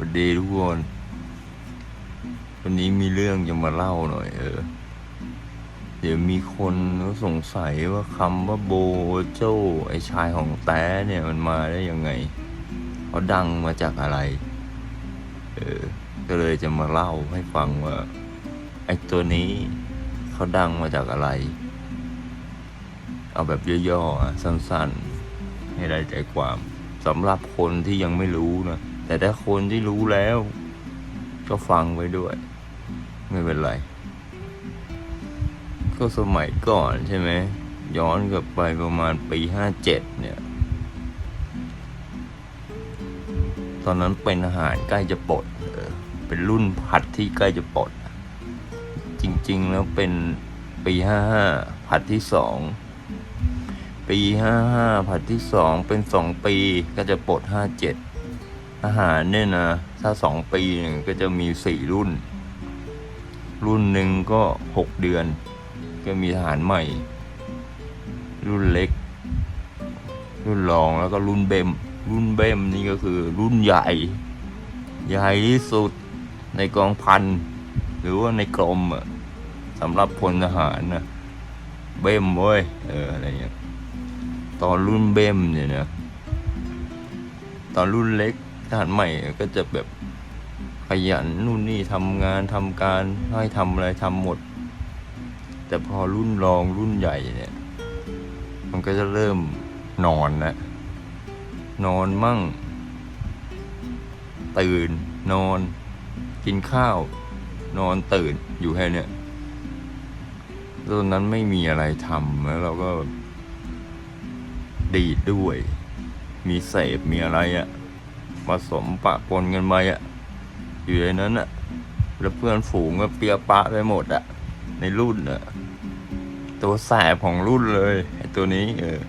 วัสดีทุกคน วันนี้มีเรื่องจะมาเล่าหน่อย เออ เดี๋ยวมีคนเขาสงสัยว่าคำว่าโบโจไอชายของแต้เนี่ยมันมาได้ยังไงเขาดังมาจากอะไร เออ ก็เลยจะมาเล่าให้ฟังว่า ไอตัวนี้เขาดังมาจากอะไร เอาแบบย่อๆสั้นๆ ให้ได้ใจความสำหรับคนที่ยังไม่รู้นะ แต่ถ้าคนที่รู้แล้ว ก็ฟังไว้ด้วย ไม่เป็นไร ก็สมัยก่อนใช่ไหม ย้อนกลับไปประมาณปีห้าเจ็ดเนี่ย ตอนนั้นเป็นอาหารใกล้จะปลดเป็นรุ่นผัดที่ใกล้จะปลด จริง ๆ แล้วเป็นปีห้าห้าผัดที่สองปีห้าห้าผัดที่สองเป็นสองปีก็จะปลดห้าเจ็ด อาหารเนี่ยนะ ถ้าสองปีเนี่ยก็จะมีสี่รุ่น รุ่นหนึ่งก็หกเดือน ก็มีทหารใหม่ รุ่นเล็ก รุ่นรองแล้วก็รุ่นเบม รุ่นเบมนี่ก็คือรุ่นใหญ่ ใหญ่ที่สุดในกองพัน หรือว่าในกรมอะสำหรับพลทหารนะเบมเว้ยเอออะไรเงี้ยตอนรุ่นเบมเนี่ยนะตอนรุ่นเล็ก ทหารใหม่ก็จะแบบขยันนู่นนี่ทำงานทำการให้ทำอะไรทำหมด แต่พอรุ่นรองรุ่นใหญ่เนี่ย มันก็จะเริ่มนอนนะนอนมั่ง ตื่น นอน กินข้าว นอนตื่นอยู่แค่เนี้ยตอนนั้นไม่มีอะไรทำแล้วเราก็ดีดด้วย มีเสพมีอะไรอะ ผสมปะปนกันไปอะอยู่ในนั้นอะแล้วเพื่อนฝูงก็เปียปะไปหมดอะในรุ่นอะตัวแสบของรุ่นเลยไอตัวนี้ เออ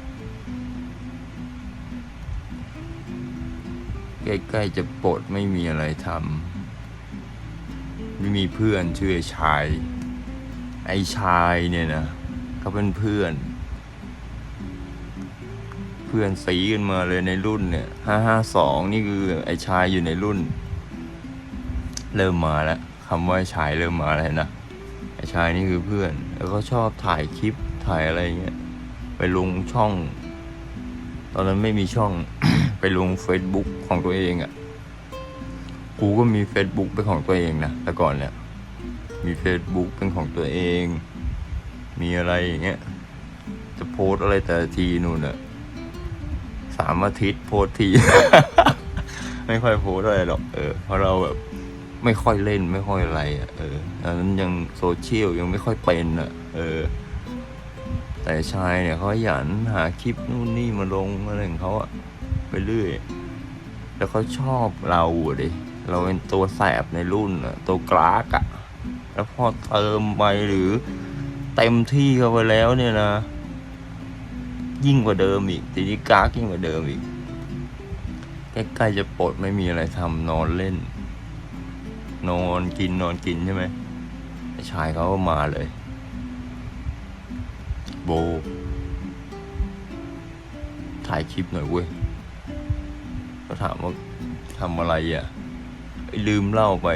ใกล้ๆจะปลดไม่มีอะไรทำไม่มีเพื่อนชื่อชาย ไอ้ชายเนี่ยนะเขาเป็นเพื่อน เพื่อนสีกันมาเลยในรุ่นเนี่ยห้าห้าสองนี่คือไอ้ชายอยู่ในรุ่น เริ่มมาแล้วคำว่าชายเริ่มมาแล้วนะไอ้ชายนี่คือเพื่อน แล้วก็ชอบถ่ายคลิปถ่ายอะไรเงี้ยไปลงช่อง ตอนนั้นไม่มีช่อง ไปลง Facebook ของตัวเองอะ่ะกูก็มี Facebook เป็นของตัวเองนะแต่ก่อนเนี่ย มี Facebook เป็นของตัวเอง มีอะไรอย่างเงี้ยจะโพสอะไรแต่ทีนู่นอะ สามอาทิตย์โพสที ไม่ค่อยโพสอะไรหรอกเออเพราะเราแบบไม่ค่อยเล่นไม่ค่อยอะไรอะเออตอนนั้นยังโซเชียลยังไม่ค่อยเป็นอะ เออ แต่ชายเนี่ยเขาขยันหาคลิปนู่นนี่มาลงอะไรของเขาอะไปเรื่อย แล้วเขาชอบเราอะดิเราเป็นตัวแสบในรุ่นอะตัวกลากอะแล้วพอเติมไปหรือเต็มที่เข้าไปแล้วเนี่ยนะ ยิ่งกว่าเดิมอีกทีนี้กากยิ่งกว่าเดิมอีกใกล้ๆจะปลดไม่มีอะไรทำนอนเล่น นอนกินนอนกินใช่ไหมไอ้ชายเขาก็มาเลย โบ ถ่ายคลิปหน่อยเว้ยก็ถามว่าทำอะไรอะไอ้ลืมเล่าไป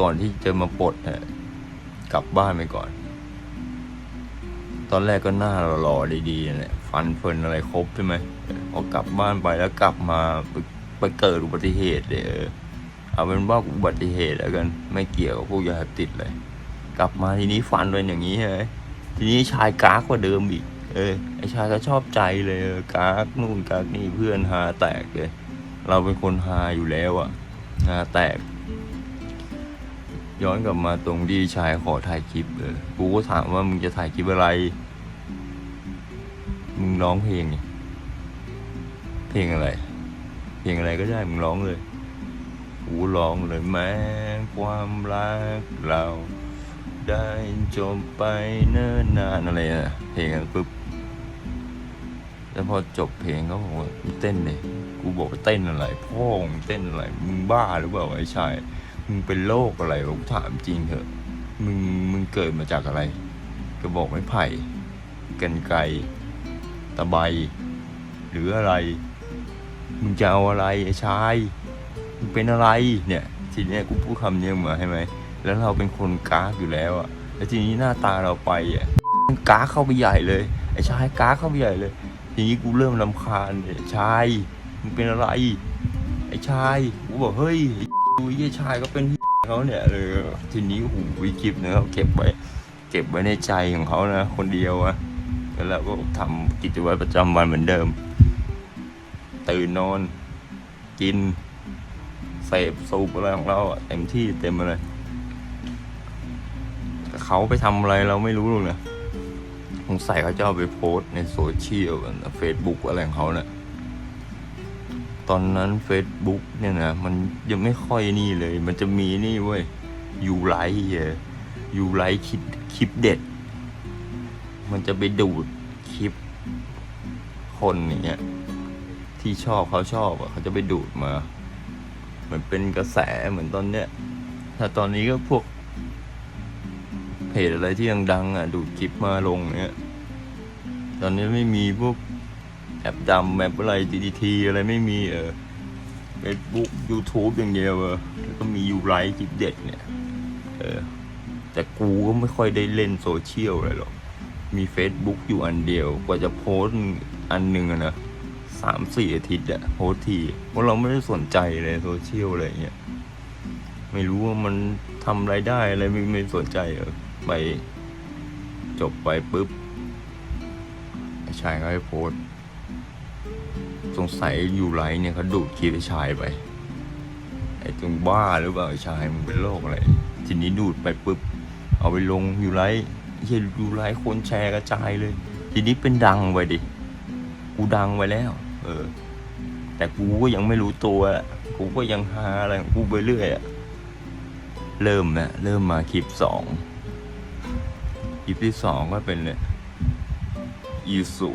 ก่อนที่จะมาปลดเนี่ยกลับบ้านไปก่อน ตอนแรกก็หน้าหล่อๆดีฟันแหละฟันเฟินอะไรครบใช่ไหมพอกลับบ้านไปแล้วกลับมาไปไปเกิดอุบัติเหตุเลยเออเอาเป็นว่าอุบัติเหตุแล้วกันไม่เกี่ยวกับพวกยาเสพติดเลย กลับมาทีนี้ฟันเป็นอย่างนี้ใช่ไหมทีนี้ชายกากกว่าเดิมอีก เออไอชายก็ชอบใจเลยกากนู่นกากนี่เพื่อนหาแตกเลย เราเป็นคนหาอยู่แล้วอะหาแตก ย้อนกลับมาตรงที่ชายขอถ่ายคลิปเออกูก็ถามว่ามึงจะถ่ายคลิปอะไร มึงร้องเพลง เพลงอะไร เพลงอะไรก็ได้มึงร้องเลย กูร้องเลยแม้ความรักเราได้จบไปเนิ่นนานอะไรอะเพลงปุ๊บแล้วพอจบเพลงเขาบอกว่าเต้นเลยกูบอกว่าเต้นอะไร พ่อมึงเต้นอะไร มึงบ้าหรือเปล่าไอ้ชาย มึงเป็นโรคอะไรวะกูถามจริงเถอะ มึงมึงเกิดมาจากอะไรก็บอกไม่ไผ่ กันไกตะไบ หรืออะไร มึงจะเอาอะไรไอ้ชาย มึงเป็นอะไรเนี่ย ทีเนี้ยกูพูดคำเนี้ยมาให้ไหม แล้วเราเป็นคนกาอยู่แล้วอะแล้วทีนี้หน้าตาเราไปอะมันกาเข้าไปใหญ่เลย ไอ้ชายกาเข้าไปใหญ่เลย ทีนี้กูเริ่มลำคาญไอ้ชาย มึงเป็นอะไร ไอ้ชาย กูบอกเฮ้ย อ้ดูไอ้ชายก็เป็นเขาเนี่ยเออทีนี้โอ้โหวิคลิปเนี่ยเขาเก็บไว้เก็บไว้ในใจของเขานะ คนเดียวอะแล้วก็ทำกิจวัตรประจำวันเหมือนเดิม ตื่นนอน กินเสพสูบอะไรของเราเต็มที่เต็มอะไรเขาไปทำอะไรเราไม่รู้หรอกนะสงสัยเขาจะเอาไปโพสต์ในโซเชียลเฟซบุ๊กอะไรของเขาเนะี่ย ตอนนั้น Facebook เนี่ยนะ มันยังไม่ค่อยนี่เลย มันจะมีนี่เว้ยยูไลท์ยูไลท์คลิปคลิปเด็ด มันจะไปดูดคลิปคนอย่างเงี้ยที่ชอบเขาชอบอะเขาจะไปดูดมา เหมือนเป็นกระแสเหมือนตอนเนี้ยถ้าตอนนี้ก็พวกเพจอะไรที่ยังดังอะ ดูดคลิปมาลงเนี้ย ตอนนี้ไม่มีพวก แอปดำแอปอะไร DDT อะไรไม่มีเออ Facebook YouTube อย่างเดียวเออแล้วก็มียูไลท์คลิปเด็ดเนี่ย เออ แต่กูก็ไม่ค่อยได้เล่นโซเชียลอะไรหรอก มี Facebook อยู่อันเดียว กว่าจะโพสอันหนึ่งอะนะสามสี่อาทิตย์อะโพสทีเพราะเราไม่ได้สนใจเลยโซเชียลอะไรเงี้ย ไม่รู้ว่ามันทำไรายได้อะไรไม่ไม่สนใจเออไปจบไปปุ๊บไอ้ชายก็ให้โพสต์ สงสัยอยู่ไรเนี่ยเขาดูดคลิปไอ้ชายไป ไอ้จงบ้าหรือเปล่าไอ้ชายมึงเป็นโรคอะไร ทีนี้ดูดไปปุ๊บ เอาไปลงอยู่ไรเฮียอยู่ไรคนแชร์กระจายเลย ทีนี้เป็นดังไปดิ กูดังไว้แล้ว เออ แต่กูก็ยังไม่รู้ตัวอะกูก็ยังหาอะไรของกูไปเรื่อยอะเริ่มนะเริ่มมาคลิปสองคลิปที่สองก็เป็นเลยยูสุ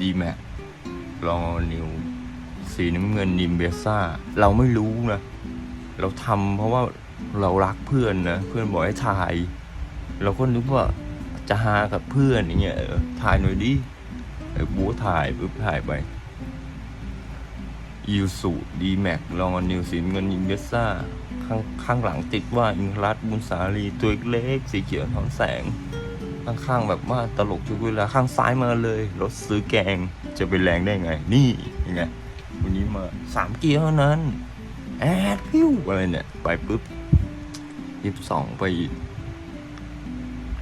ดีแม็ก ลองนิว สีน้ำเงินนิมเบซ่า เราไม่รู้นะ เราทำเพราะว่าเรารักเพื่อนนะ เพื่อนบอกให้ถ่าย เราก็นึกว่าจะหากับเพื่อนอย่างเงี้ยถ่ายหน่อยดิไอ้บูถ่ายปุ๊บถ่ายไปยูสุดีแม็กลองนิวสินเงินยิงเบซ่าข้างข้างหลังติดว่าอิงรัตบุญสาลีตัวเล็กสีเขียวท้อนแสง ข้างๆแบบว่าตลกทุกเวลาข้างซ้ายมาเลย รถซื้อแกงจะไปแรงได้ไง นี่ยังไงวันนี้มาสามเกียร์เท่านั้น แอดพิวอะไรเนี่ย ไปปุ๊บยิบสองไป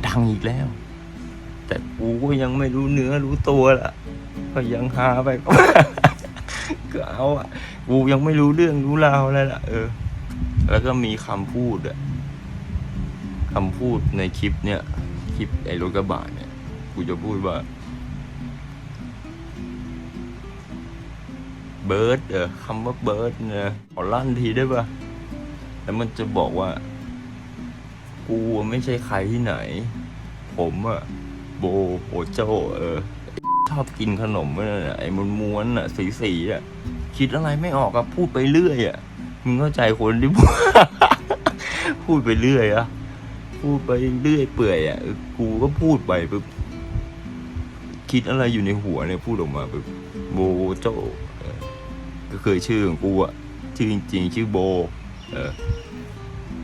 ดังอีกแล้ว แต่กูก็ยังไม่รู้เนื้อรู้ตัวล่ะ ก็ยังหาไป ก็เอาอะ กูยังไม่รู้เรื่องรู้ราวอะไรล่ะ เออ แล้วก็มีคำพูดอะคำพูดในคลิปเนี่ย คลิปไอ้รถกระบะเนี่ย กูจะพูดว่า เบิร์ดเออคำว่าเบิร์ดเนี่ยขอลั่นทีได้ปะแล้วมันจะบอกว่า กูไม่ใช่ใครที่ไหน ผมอะโบโอโจเออชอบกินขนมนั่นน่ะไอ้ม้วนม้วนๆอะสีสีๆอะคิดอะไรไม่ออกอะพูดไปเรื่อยอะมึงเข้าใจคนที่พูด พูดไปเรื่อยอะ พูดไปเรื่อยเปื่อยอะกูก็พูดไปปุ๊บคิดอะไรอยู่ในหัวเนี่ยพูดออกมาปุ๊บโบโจก็เคยชื่อของกูอะชื่อจริงๆชื่อโบ เออ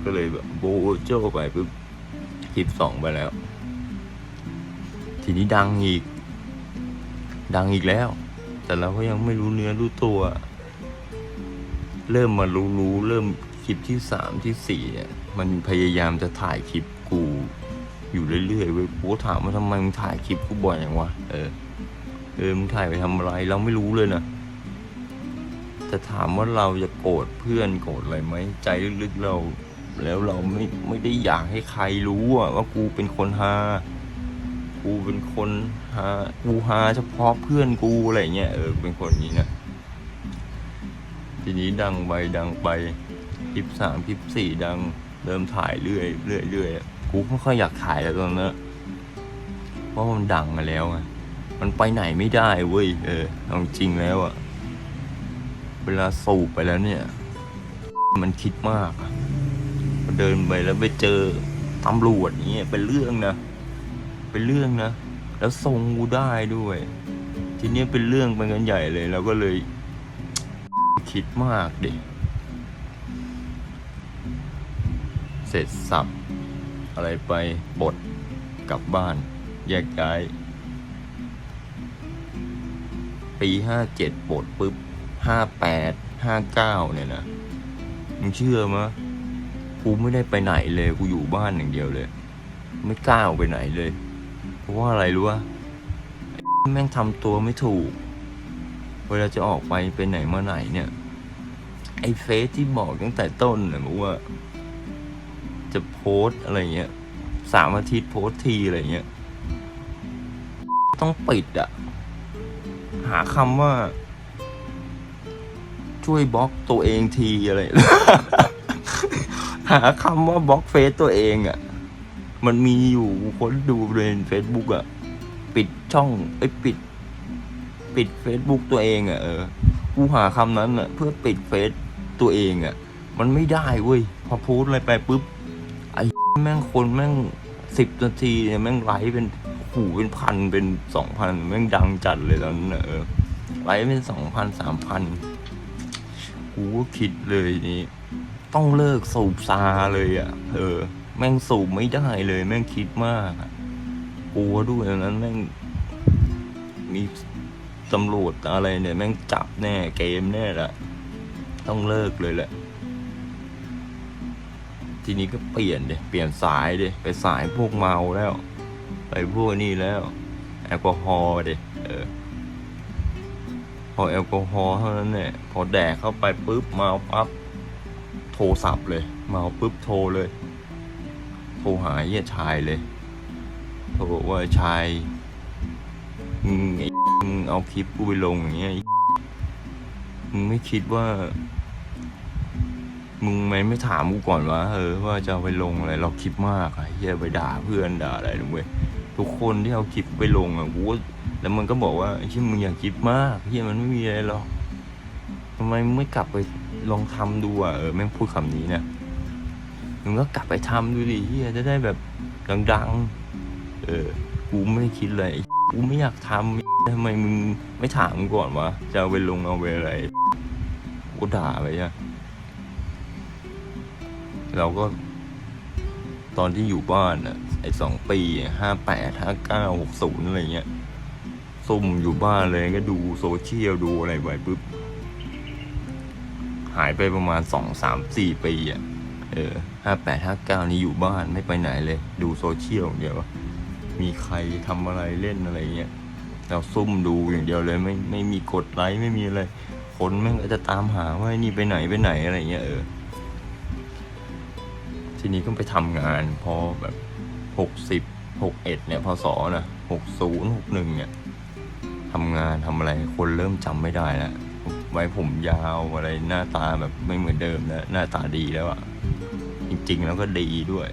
ก็เลยแบบโบโจไปปุ๊บคลิปสองไปแล้ว ทีนี้ดังอีก ดังอีกแล้ว แต่เราก็ยังไม่รู้เนื้อรู้ตัว เริ่มมารู้รู้เริ่มคลิปที่สามที่สี่เนี่ย มันพยายามจะถ่ายคลิปกูอยู่เรื่อยๆเว้ยกูถามว่าทำไมมึงถ่ายคลิปกูบ่อยอย่างวะ เออ เออ มึงถ่ายไปทำอะไร เราไม่รู้เลยนะ แต่ถามว่าเราจะโกรธเพื่อนโกรธอะไรไหม ใจลึกๆเรา แล้วเราไม่ไม่ได้อยากให้ใครรู้อะว่ากูเป็นคนฮา กูเป็นคนหากูหาเฉพาะเพื่อนกูอะไรเงี้ย เออ เป็นคนอย่างนี้นะ ทีนี้ดังไปดังไปคลิปสามคลิปสี่ดัง เริ่มถ่ายเรื่อยเรื่อยเรื่อยกูไม่ค่อยอยากถ่ายแล้วตอนนั้นเพราะมันดังมาแล้วไงมันไปไหนไม่ได้เว้ยเออเอาจริงแล้วอะเวลาสูบไปแล้วเนี่ย มันคิดมากอะเดินไปแล้วไปเจอตำรวจเงี้ยเป็นเรื่องนะเป็นเรื่องนะแล้วทรงกูได้ด้วย ทีนี้เป็นเรื่องเป็นกันใหญ่เลยเราก็เลย คิดมากดิ เสร็จสับ อะไรไปบดกลับบ้าน แยกย้าย ปีห้าเจ็ดปลดปุ๊บห้าแปดห้าเก้าเนี่ยนะมึงเชื่อมะกูไม่ได้ไปไหนเลยกูอยู่บ้านอย่างเดียวเลย ไม่กล้าออกไปไหนเลย เพราะว่าอะไรรู้วะไอ้แม่งทำตัวไม่ถูก เวลาจะออกไปไปไหนมาไหนเนี่ย ไอ้เฟซที่บอกตั้งแต่ต้นนะบอกว่า จะโพสอะไรเงี้ยสามอาทิตย์โพสทีอะไรเงี้ย ต้องปิดอะหาคำว่า ช่วยบล็อกตัวเองทีอะไร หาคำว่าบล็อกเฟซตัวเองอะ่ะมันมีอยู่คนดูในเฟซบุ๊กอะ่ะปิดช่องไอ้ปิด ปิดเฟซบุ๊กตัวเองอะ่ะเออกูหาคำนั้นอะ่ะเพื่อปิดเฟซตัวเองอะ่ะมันไม่ได้เว้ยพอโพสอะไรไปปุ๊บ แม่งคนแม่งสิบนาทีเนี่ยแม่งไลฟ์เป็นหูเป็นพันเป็นสองพันแม่งดังจัดเลยตอนนั้นน่ะเออไลฟ์เป็นสองพันสามพันกูก็คิดเลยนี่ต้องเลิกสูบซาเลยอะ เออ แม่งสูบไม่ได้เลย แม่งคิดมากกลัวด้วยตอนนั้นแม่งมีตำรวจอะไรเนี่ย แม่งจับแน่เกมแน่ละต้องเลิกเลยแหละ ทีนี้ก็เปลี่ยนเดเปลี่ยนสายเดไปสายพวกเมาแล้ว ไปพวกนี่แล้ว แอลกอฮอล์เดเออ พอแอลกอฮอล์เท่านั้นเนี่ยพอแดกเข้าไปปุ๊บเมาปั๊บโทรศัพท์เลยเมาปุ๊บโทรเลย โทรหาเหี้ยชายเลยโทรบอกว่าชายมึงไอ้เอาคลิปกูไปลงอย่างเงี้ยมึงไม่คิดว่า มึงไม่ไม่ถามกูก่อนวะเออว่าจะไปลงอะไรเราคิดมากอะเฮียไปด่าเพื่อนด่าอะไรนะเว้ยทุกคนที่เอาคลิปไปลงอะกูแล้วมันก็บอกว่าไอ้ที่มึงอย่าคิดมากเฮียมันไม่มีอะไรหรอกทำไมมึงไม่กลับไปลองทำดูอะเออแม่งพูดคำนี้เนี่ยมึงก็กลับไปทำดูดิเฮียจะได้แบบดังๆ เออ กูไม่ได้คิดเลยกูไม่อยากทำทำไมมึงไม่ถามกูก่อนวะ จะเอาไปลงเอาไปอะไร กูด่าไปอะ เราก็ ตอนที่อยู่บ้านอะไอ้สองปีห้าแปดห้าเก้าหกศูนย์อะไรเงี้ยซุ่มอยู่บ้านเลยก็ดูโซเชียลดูอะไรไปปุ๊บ หายไปประมาณสองสามสี่ปีอะเออห้าแปดห้าเก้านี่อยู่บ้านไม่ไปไหนเลย ดูโซเชียลเดียวมีใครทำอะไรเล่นอะไรเงี้ยเราซุ่มดูอย่างเดียวเลย ไม่ไม่มีกดไลค์ไม่มีอะไรคนแม่งก็จะตามหาว่านี่ไปไหนไปไหนอะไรเงี้ยเออ ทีนี้ก็ไปทำงานพอแบบหกสิบหกเอ็ดเนี่ยพศนะหกศูนย์หกหนึ่งเนี่ยทำงานทำอะไรคนเริ่มจำไม่ได้แล้วไว้ผมยาวอะไรหน้าตาแบบไม่เหมือนเดิมแล้วหน้าตาดีแล้วอะ่ะ จริง ๆ แล้วก็ดีด้วย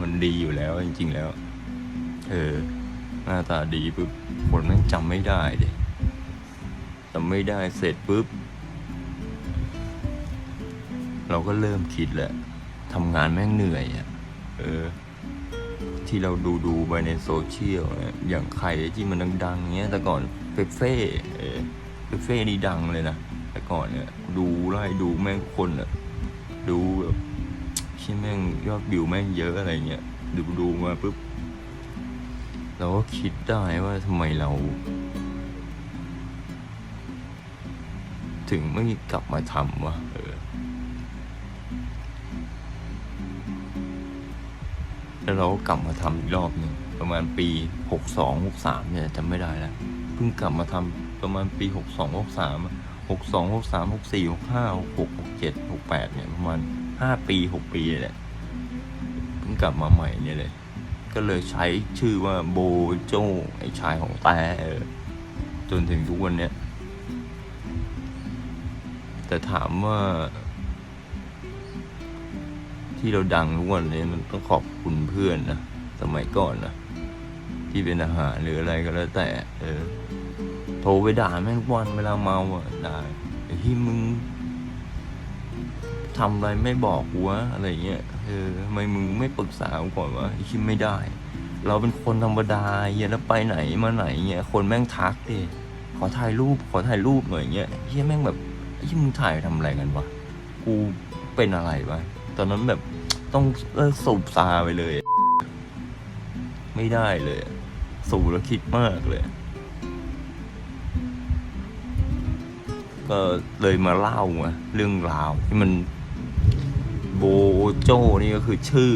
มันดีอยู่แล้วจริง ๆ แล้ว เออ หน้าตาดีปุ๊บคนแม่งจำไม่ได้เดยจำไม่ได้เสร็จปุ๊บ เราก็เริ่มคิดแหละ ทำงานแม่งเหนื่อยอะ เออ ที่เราดูดูไปในโซเชียลเนี่ยอย่างใครที่มันดังๆเงี้ย แต่ก่อนเฟเฟ่เออเฟเฟ่นี่ดังเลยนะ แต่ก่อนเนี่ยดูไล่ดูแม่งคนอะ ดูแบบที่แม่งยอดวิวแม่งเยอะอะไรเงี้ย ดูดูมาปุ๊บเราก็คิดได้ว่าทำไมเรา ถึงไม่กลับมาทำวะเออ แล้วเราก็กลับมาทำอีกรอบหนึ่งประมาณปีหกสองหกสามเนี่ยจำไม่ได้แล้วเพิ่งกลับมาทำประมาณปีหกสองหกสามหกสองหกสามหกสี่หกห้าหกหกเจ็ดหกแปดเนี่ยประมาณห้าปีหกปีแหละเพิ่งกลับมาใหม่เนี่ยเลย ก็เลยใช้ชื่อว่าโบโจไอชายของแต่จนถึงทุกวันเนี้ยแต่ถามว่า ที่เราดังทุกวันนี้มันต้องขอบคุณเพื่อนนะสมัยก่อนนะที่เป็นอาหารหรืออะไรก็แล้วแต่ เออ โทรไปด่าแม่งทุกวันเวลาเมาอะด่าไอ้ที่มึงทำอะไรไม่บอกกูวะอะไรเงี้ยเออทำไมมึงไม่ปรึกษากูก่อนวะไอ้ที่ไม่ได้ เราเป็นคนธรรมดาเฮียแล้วไปไหนมาไหนเงี้ยคนแม่งทักดิขอถ่ายรูปขอถ่ายรูปหน่อยเงี้ยเฮียแม่งแบบไอ้ที่มึงถ่ายทำอะไรกันวะกูเป็นอะไรวะ ตอนนั้นแบบต้องสูบซาไปเลย ไม่ได้เลย สูบแล้วคิดมากเลย ก็เลยมาเล่าอะเรื่องราวที่มัน โบโจนี่ก็คือชื่อ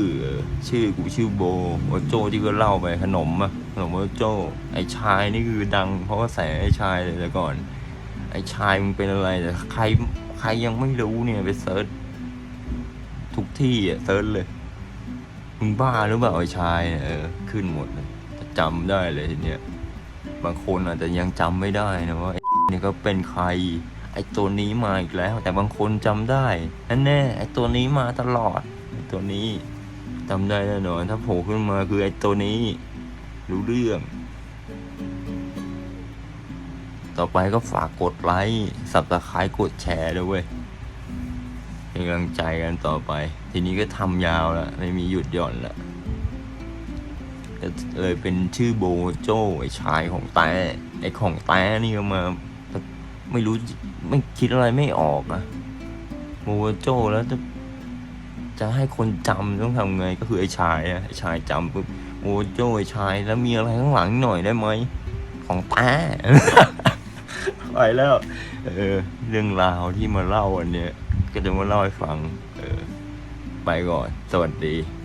ชื่อกูชื่อโบโบโจที่ก็เล่าไปขนมอะขนมโบโจไอชายนี่คือดัง เพราะว่าแสไอชายเลยแต่ก่อน ไอชายมึงเป็นอะไรแต่ใครใครยังไม่รู้เนี่ยไปเซิร์ช ที่อะเซิร์ชเลยมึงบ้าหรือเปล่าไอ้ชายเนี่ยเออขึ้นหมดเลยจำได้เลยทีเนี้ยบางคนอาจจะยังจำไม่ได้นะว่าไอ้นี่ก็เป็นใคร ไอตัวนี้มาอีกแล้ว แต่บางคนจำได้นั่นแน่ไอตัวนี้มาตลอดไอตัวนี้จำได้แน่นอนถ้าโผล่ขึ้นมาคือไอตัวนี้ รู้เรื่อง ต่อไปก็ฝากกดไลค์สับตะไคร้กดแชร์ด้วยเว้ยเป็นกำลังใจกันต่อไป ทีนี้ก็ทำยาวแล้วไม่มีหยุดหย่อนแล้วเลยเป็นชื่อโบโจไอชายของแต้ไอของแต้นี่ก็มาไม่รู้ไม่คิดอะไรไม่ออกอะโมโจแล้วจะจะให้คนจำต้องทำไงก็คือไอ้ชายอะไอ้ชายจำปุ๊บโมโจไอ้ชายแล้วมีอะไรข้างหลังหน่อยได้ไหมของตาไปแล้ว เออ เรื่องราวที่มาเล่าวันเนี้ยก็จะมาเล่าให้ฟัง ไปก่อน สวัสดี